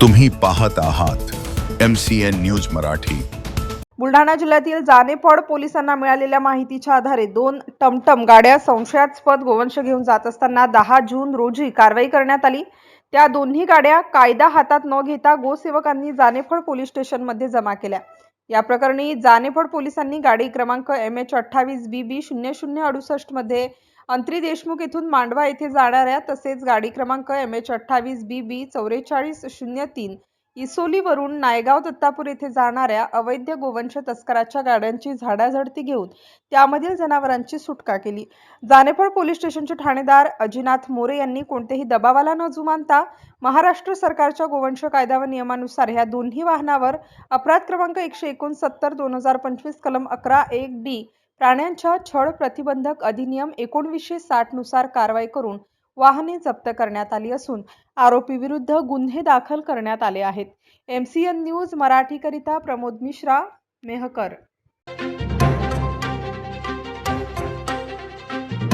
तुम्ही पाहत आहात M C N news Marathi. Buldhana जिल्ह्यातील जानेफळ पोलिसांना मिळालेल्या माहितीच्या आधारे दोन टमटम गाड्या संशयास्पद गोवंश घेऊन जात असताना दहा जून रोजी कारवाई करण्यात आली. त्या दोन्ही गाड्या कायदा हातात न घेता गोसेवकांनी जानेफळ पोलीस स्टेशनमध्ये जमा केल्या. या प्रकरणी जानेफळ पोलिसांनी गाडी क्रमांक एम एच अठ्ठावीस बी बी शून्य शून्य अडुसष्टमध्ये अंत्री देशमुख येथून मांडवा येथे जाणाऱ्या तसेच गाडी क्रमांक एम एच अठ्ठावीस बी बी चौवेचाळीस शून्य तीन इसोलीवरून नायगाव दत्तापूर येथे जाणाऱ्या अवैध गोवंश तस्कराच्या गाड्यांची झाडाझडती घेऊन त्यामधील जनावरांची सुटका केली. जानेफळ पोलीस स्टेशनचे ठाणेदार अजिनाथ मोरे यांनी कोणतेही दबावाला न जुमानता महाराष्ट्र सरकारच्या गोवंश कायदा व नियमानुसार ह्या दोन्ही वाहनावर अपराध क्रमांक एकशे एकोणसत्तर दोन हजार पंचवीस कलम अकरा एक डी प्राण्यांच्या छळ प्रतिबंधक अधिनियम एकोणवीसशे साठनुसार कारवाई करून वाहने जप्त करण्यात आली असून आरोपी विरुद्ध गुन्हे दाखल करण्यात आले आहेत. एम सी एन न्यूज मराठीकरिता प्रमोद मिश्रा मेहकर.